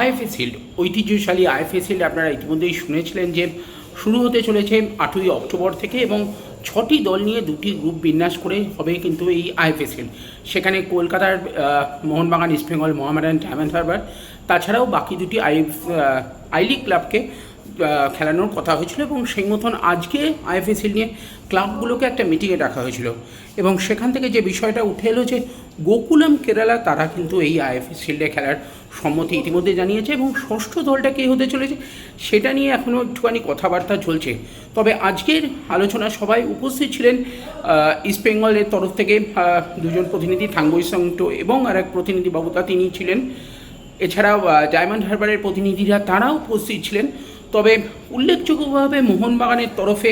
IFA shield ঐতিহ্যশালী IFA shield আপনারা ইতিমধ্যেই শুনেছিলেন যে শুরু হতে চলেছে আটই অক্টোবর থেকে এবং ছটি দল নিয়ে দুটি গ্রুপ বিন্যাস করে হবে কিন্তু এই আইএফএ শিল্ড সেখানে কলকাতার মোহনবাগান ইস্টবেঙ্গল মোহামেডান ডায়মন্ড হারবার তাছাড়াও বাকি দুটি আই আই লিগ ক্লাবকে খেলানোর কথা হয়েছিল এবং সেই মতন আজকে আইএফএসিল নিয়ে ক্লাবগুলোকে একটা মিটিংয়ে ডাকা হয়েছিল। এবং সেখান থেকে যে বিষয়টা উঠে এলো যে গোকুলাম কেরালা, তারা কিন্তু এই আইএফএ শিল্ডে খেলার সম্মতি ইতিমধ্যে জানিয়েছে এবং ষষ্ঠ দলটা কে হতে চলেছে সেটা নিয়ে এখনও একটুখানি কথাবার্তা চলছে। তবে আজকের আলোচনা সবাই উপস্থিত ছিলেন ইস্টবেঙ্গলের তরফ থেকে দুজন প্রতিনিধি থাঙ্গই সংটো এবং আর এক প্রতিনিধি বাবুতা, তিনি ছিলেন। এছাড়াও ডায়মন্ড হারবারের প্রতিনিধিরা তারাও উপস্থিত ছিলেন। তবে উল্লেখযোগ্যভাবে মোহনবাগানের তরফে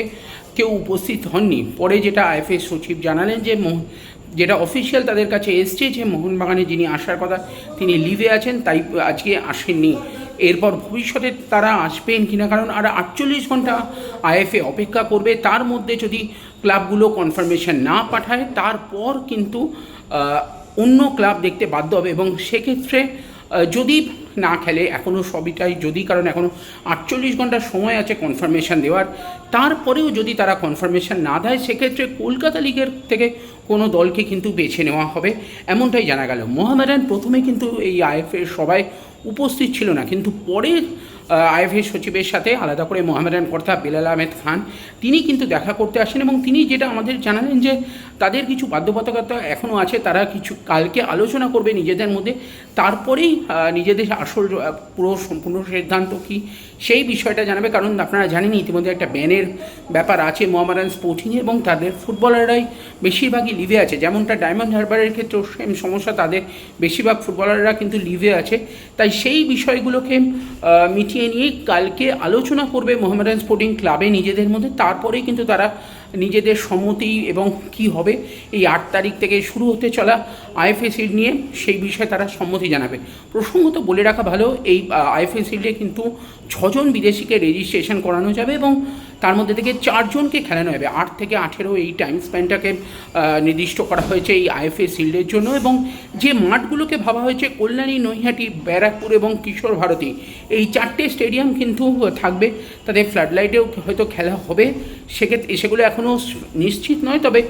কেউ উপস্থিত হননি। পরে যেটা আইএফএস সচিব জানালেন যে যেটা অফিসিয়াল তাদের কাছে এসছে যে মোহনবাগানে যিনি আসার কথা, তিনি লিভে আছেন, তাই আজকে আসেননি। এরপর ভবিষ্যতে তারা আসবেন কিনা, কারণ আর আটচল্লিশ ঘণ্টা আইএফএ অপেক্ষা করবে। তার মধ্যে যদি ক্লাবগুলো কনফার্মেশন না পাঠায়, তারপর কিন্তু অন্য ক্লাব দেখতে বাধ্য হবে। এবং সেক্ষেত্রে যদি না খেলে এখনও সবইটাই যদি, কারণ এখনও আটচল্লিশ ঘণ্টা সময় আছে কনফার্মেশন দেওয়ার। তারপরেও যদি তারা কনফার্মেশন না দেয়, সেক্ষেত্রে কলকাতা লিগের থেকে কোনো দলকে কিন্তু বেছে নেওয়া হবে, এমনটাই জানা গেল। মোহামেডান প্রথমে কিন্তু এই আইএফের সবাই উপস্থিত ছিল না, কিন্তু পরে আইএফএ সচিবের সাথে আলাদা করে মোহামেডান কর্তা বেলাল আহমেদ খান তিনি কিন্তু দেখা করতে আসেন এবং তিনি যেটা আমাদের জানালেন যে তাদের কিছু বাধ্যবাধকতা এখনও আছে তারা কিছু কালকে আলোচনা করবে নিজেদের মধ্যে তারপরেই নিজেদের আসল পুরো সম্পূর্ণ সিদ্ধান্ত কী সেই বিষয়টা জানাবে কারণ আপনারা জানেন ইতিমধ্যে একটা ব্যানের ব্যাপার আছে মোহামেডান স্পোর্টিংয়ে এবং তাদের ফুটবলাররাই বেশিরভাগই লিভে আছে যেমনটা ডায়মন্ড হারবারের ক্ষেত্রেও সেম সমস্যা তাদের বেশিরভাগ ফুটবলাররা কিন্তু লিভে আছে তাই সেই বিষয়গুলোকে আহ, মিটিয়ে নিয়ে কালকে আলোচনা করবে মোহামেডান স্পোর্টিং ক্লাবে নিজেদের মধ্যে। তারপরেই কিন্তু তারা নিজেদের সম্মতি এবং কি হবে এই আট তারিখ থেকে শুরু হতে চলা আইএফএসির নিয়ে সেই বিষয়ে তারা সম্মতি জানাবে। প্রসঙ্গত বলে রাখা ভালো, এই আইএফএসিডে কিন্তু ছজন বিদেশিকে রেজিস্ট্রেশন করানো যাবে এবং তার মধ্যে থেকে চারজনকে খেলানো হবে। আট থেকে আঠেরো এই টাইম স্প্যানটাকে নির্দিষ্ট করা হয়েছে এই আইএফএ শিল্ডের জন্য এবং যে মাঠগুলোকে ভাবা হয়েছে কল্যাণী, নৈহাটি, ব্যারাকপুর এবং কিশোর ভারতী, এই চারটে স্টেডিয়াম কিন্তু থাকবে। তাদের ফ্লাডলাইটেও হয়তো খেলা হবে। সেক্ষেত্রে, সেগুলো এখনও নিশ্চিত নয়। তবে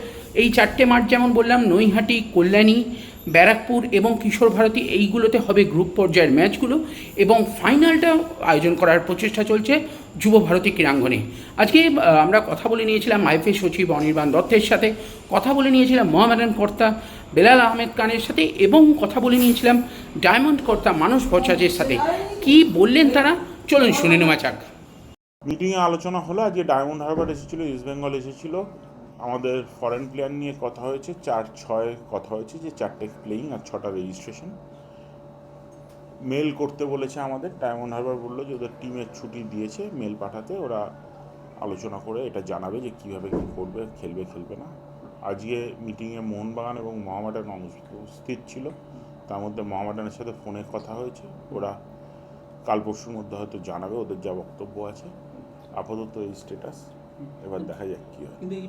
এই চারটে মাঠ যেমন বললাম, নৈহাটি, কল্যাণী ব্যারাকপুর এবং কিশোর ভারতী এইগুলোতে হবে গ্রুপ পর্যায়ের ম্যাচগুলো এবং ফাইনালটা আয়োজন করার প্রচেষ্টা চলছে যুব ভারতী ক্রীড়াঙ্গনে। আজকে আমরা কথা বলে নিয়েছিলাম আইএফএ সচিব অনির্বাণ দত্তের সাথে, কথা বলে নিয়েছিলাম মোহামেডান কর্তা বেলাল আহমেদ খানের সাথে এবং কথা বলে নিয়েছিলাম ডায়মন্ড কর্তা মানুষ ভট্টাচার্যের সাথে। কি বললেন তারা? চলুন শুনে নেওয়া যাক। মিটিংয়ে আলোচনা হলো, আজকে ডায়মন্ড হারবার এসেছিল, ইস্ট বেঙ্গল এসেছিল। আমাদের ফরেন প্লেয়ার নিয়ে কথা হয়েছে, চার, ছয় কথা হয়েছে যে চারটে প্লেয়িং আর ছটা রেজিস্ট্রেশন মেল করতে বলেছে আমাদের ডায়মন্ড হারবার বলল যে ওদের টিমের ছুটি দিয়েছে মেল পাঠাতে, ওরা আলোচনা করে এটা জানাবে যে কীভাবে কী করবে, খেলবে খেলবে না। আজকে মিটিংয়ে মোহনবাগান এবং মোহামেডান উপস্থিত ছিল, তার মধ্যে মোহামেডানের সাথে ফোনে কথা হয়েছে, ওরা কাল পরশুর মধ্যে হয়তো জানাবে, ওদের যা বক্তব্য আছে। আপাতত এই স্ট্যাটাস এবার দেখা যাক কী হয়। কিন্তু এই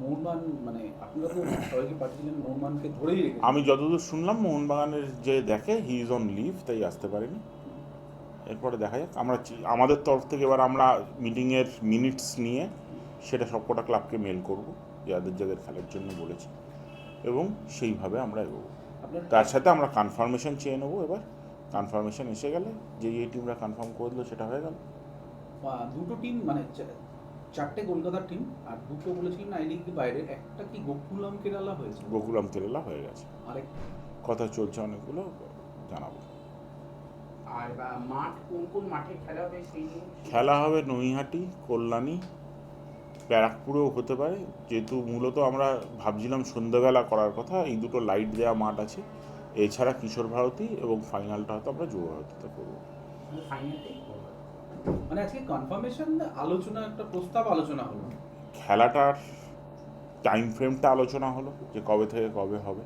মোহনবাগান মানে আপনারা তো সবাইকে পাঠিয়েছিলেন মোহনবাগানকে ধরেই রেখে আমি যতদূর শুনলাম মোহনবাগানের যে দেখে হি ইজ অন লিভ তাই আসতে পারেনি। এরপরে দেখা যাক। আমরা আমাদের তরফ থেকে এবার আমরা মিটিংয়ের মিনিটস নিয়ে সেটা সবকটা ক্লাবকে মেল করব যাদের যাদের খেলার জন্য বলেছি। এবং সেইভাবে আমরা এগোবো। তার সাথে আমরা কনফার্মেশন চেয়ে নেব এবার। কনফার্মেশন এসে গেলে যে এই টিমরা কনফার্ম করে দিল সেটা হয়ে গেল। দুটো টিম মানে চারটে কলকাতার টিম আর দুটো বলেছিলেন আই লিগ বাইরে। একটা কি গোকুলাম কেরালা হয়েছে? গোকুলাম কেরালা হয়ে গেছে। আরেক কথা চলছে অনেকগুলো জানাব। আর মাঠ কোন কোন মাঠে খেলা হবে সেই নিয়ে? খেলা হবে নৈহাটি কল্যাণী ব্যারাকপুরেও হতে পারে। যেহেতু মূলত আমরা ভাবছিলাম সন্ধ্যাবেলা করার কথা এই দুটো লাইট দেওয়া মাঠ আছে। এছাড়া কিশোর ভারতী এবং ফাইনালটা হয়তো আমরা যুব ভারতীতে করব। ফাইনালটাই মানে আজকে কনফার্মেশন আলোচনা একটা প্রস্তাব আলোচনা হলো? খেলাটার টাইম ফ্রেমটা আলোচনা হলো যে কবে থেকে কবে হবে।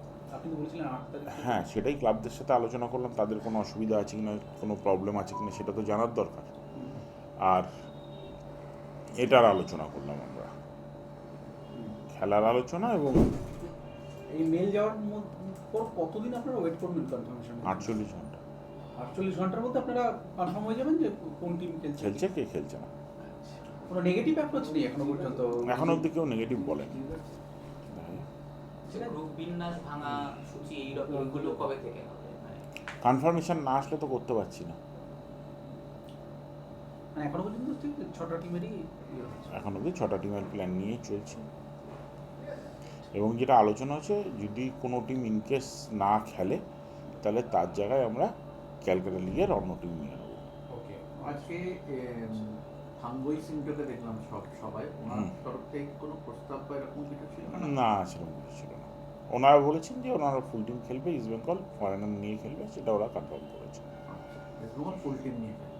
হ্যাঁ সেটাই ক্লাবদের সাথে আলোচনা করলাম তাদের কোনো অসুবিধা আছে কিনা কোনো প্রবলেম আছে কিনা সেটা তো জানার দরকার। আর এটার আলোচনা করলাম আমরা। খেলার আলোচনা এবং এই মেল যাওয়ার পর কতদিন আপনারা ওয়েট করবেন কনফার্মেশন আটচল্লিশ ঘণ্টা। আটচল্লিশ ঘণ্টার মধ্যে আপনারা কনফার্ম হয়ে যাবেন যে কোন টিম খেলছে খেলছে কে খেলছে না। কোনো নেগেটিভ অ্যাপ্রোচ নেই এখনও পর্যন্ত? এখন অবধি কেউ নেগেটিভ বলেনি বিন্যাস ভাঙা সূচি কবে থেকে হবে? মানে কনফার্মেশন না আসলে তো করতে পারছি না। মানে এখনও পর্যন্ত ছটা টিমেরই ইয়ে এখন অবধি ছটা টিমের প্ল্যান নিয়েই চলছে। এবং যেটা আলোচনা হচ্ছে যদি কোনো টিম ইনকেস না খেলে তাহলে তার জায়গায় আমরা ক্যালকাটা লিগের অন্য টিম নিয়ে নেব। আজকে থাঙ্গই সিংটাকে দেখলাম সব সবাই। ওনার। তরফ থেকে কোনো প্রস্তাব বা এরকম কিছু ছিল না? না সেরকম কিছু ছিল না। ওনারা বলেছেন যে ওনারা ফুল টিম খেলবে ইস্ট বেঙ্গল ফরেনার নিয়ে খেলবে সেটা ওরা কনফার্ম করেছে। বেঙ্গল ফুল টিম নিয়ে খেলে।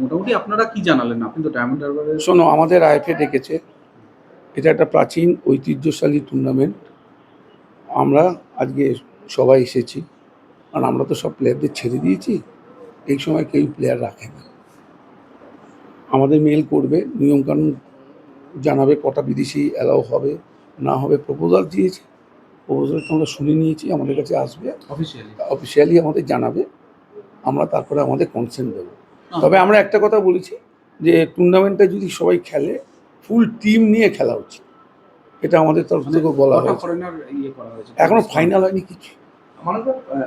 মোটামুটি আপনারা কি জানালেন? আপনি তো ডায়মন্ড হারবারের শোনো আমাদের আইএফএ ডেকেছে। এটা একটা প্রাচীন ঐতিহ্যশালী টুর্নামেন্ট আমরা আজকে সবাই এসেছি। কারণ আমরা তো সব প্লেয়ারদের ছেড়ে দিয়েছি। এই সময় কেউ প্লেয়ার রাখে না। আমাদের মেল করবে নিয়মকানুন জানাবে কটা বিদেশি অ্যালাউ হবে না হবে প্রপোজাল দিয়েছে। প্রপোজালটা আমরা শুনে নিয়েছি আমাদের কাছে আসবে। অফিসিয়ালি অফিসিয়ালি আমাদের জানাবে। আমরা তারপরে আমাদের কনসেন্ট দেবো। তবে আমরা একটা কথা বলেছি যে টুর্নামেন্টটা যদি সবাই খেলে ফুল টিম নিয়ে খেলা উচিত। এটা আমাদের তরফ থেকে বলা হয়েছে। ইয়ে হয়েছে? এখনও ফাইনাল হয়নি কিছু।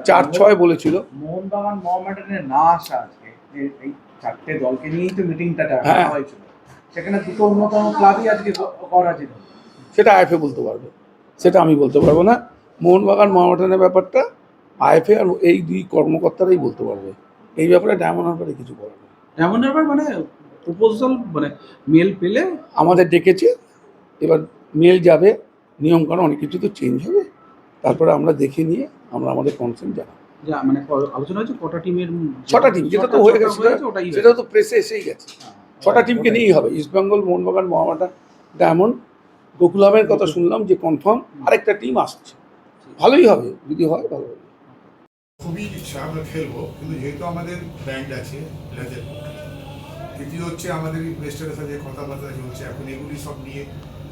চার ছয় বলেছিল। মোহনবাগান মোহামেডানের না আসা আজকে এই চারটে দলকে নিয়েই তো মিটিংটা হ্যাঁ। হয়েছিল। সেখানে দুটো অন্যতম ক্লাবই আজকে করা ছিল সেটা আইএফএ বলতে পারবে। সেটা আমি বলতে পারব না। মোহনবাগান মহামাটানের ব্যাপারটা আইএফএ আর এই দুই কর্মকর্তারাই বলতে পারবে। এই ব্যাপারে ডায়মন্ড হারবারে কিছু বলবে ডায়মন্ড হারবার মানে প্রপোজাল মানে মেল পেলে? আমাদের ডেকেছে। এবার মেল যাবে নিয়ম নিয়মকানুন অনেক কিছু তো চেঞ্জ হবে। তারপরে আমরা দেখে নিয়ে আমরা আমাদের কনসেন্ট জানাব। যে মানে আলোচনা কটা টিমের ছটা টিম যেটা তো হয়ে গেছে সেটা- সেটা তো প্রেসে এসেই গেছে। হ্যাঁ, ছটা টিমকে নিয়েই হবে ইস্টবেঙ্গল মোহনবাগান ডায়মন্ড গোকুলামের কথা শুনলাম যে কনফার্ম আরেকটা টিম আসছে। ভালোই হবে যদি হয় ভালো হবে। খুবই ইচ্ছা আমরা খেলব কিন্তু যেহেতু আমাদের ব্যান্ড আছে প্লেয়ারদের দ্বিতীয় হচ্ছে আমাদের ইনভেস্টারের সাথে কথাবার্তা চলছে এখন এগুলি সব নিয়ে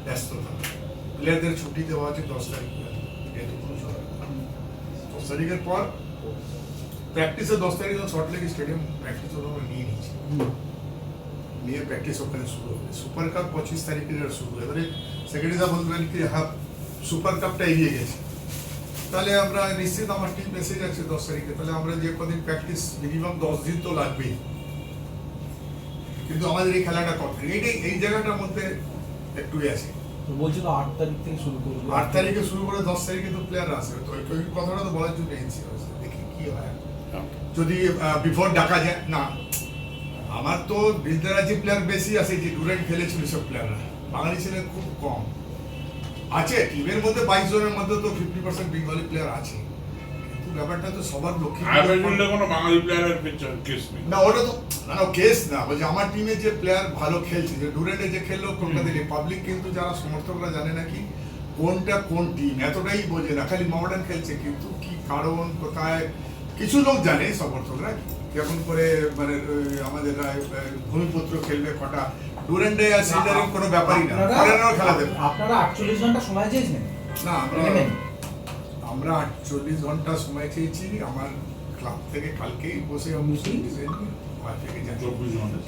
ব্যস্ততা প্লেয়ারদের ছুটি দেওয়া হচ্ছে দশ তারিখ যেহেতু কোনো সময় নেই। দশ তারিখের পর প্র্যাকটিসে দশ তারিখ সল্টলেক স্টেডিয়াম প্র্যাকটিস আমরা নিয়ে নিচ্ছি নিয়ে প্র্যাকটিস ওখানে শুরু হবে সুপার কাপ পঁচিশ তারিখের শুরু এবারে সেক্রেটারি বলবেন কি হ্যাঁ সুপার কাপটা এগিয়ে গেছে তাহলে আমরা নিশ্চিত আমার টিম এসে যাচ্ছে দশ তারিখে তাহলে আমরা যে কদিন প্র্যাকটিস মিনিমাম দশ দিন তো লাগবেই কিন্তু আমাদের এই খেলাটা কমপ্লিট এইটাই এই জায়গাটার মধ্যে একটু এ আছে বলছিল আট তারিখ থেকে শুরু করব। আট তারিখে শুরু করে দশ তারিখে তো প্লেয়ার আসবে। তো ওই কথাটা তো বলার জন্য দেখি কি হয়। যদি বিফোর ডাকা যায় না। আমার তো বিদ্যারাজি প্লেয়ার বেশি আছে যে ডুরেন্ট খেলেছিল সব প্লেয়াররা বাঙালি ছেলে খুব কম। আছে টিমের মধ্যে বাইশ জনের মধ্যে তো ফিফটি পার্সেন্ট বেঙ্গলি প্লেয়ার আছে। কিন্তু ব্যাপারটা তো সবার লক্ষ্যে আয়ারল্যান্ডে কোনো বাঙালি প্লেয়ারের কেস নেই। না ওটা তো না না কেস না বলছে আমার টিমে যে প্লেয়ার ভালো খেলছে যে ডুরেন্টে যে খেললো কলকাতা পাবলিক কিন্তু যারা সমর্থকরা জানে নাকি কোনটা কোন টিম এতটাই বোঝে না খালি মডার্ন খেলছে কিন্তু কি কারণ কোথায় কিছু লোক জানে সমর্থকরা কেমন করে মানে আমাদের ভূমিপুত্র খেলবে কটা। ডুরেন্টে আর সিন্ডারের কোনো ব্যাপারই না ফরেনারও খেলা দেবে। আপনারা আটচল্লিশ ঘণ্টা সময় চেয়েছেন না আমরা? আমরা আটচল্লিশ ঘণ্টা সময় চেয়েছি আমার ক্লাব থেকে কালকেই বসে আমি চব্বিশ ঘণ্টা।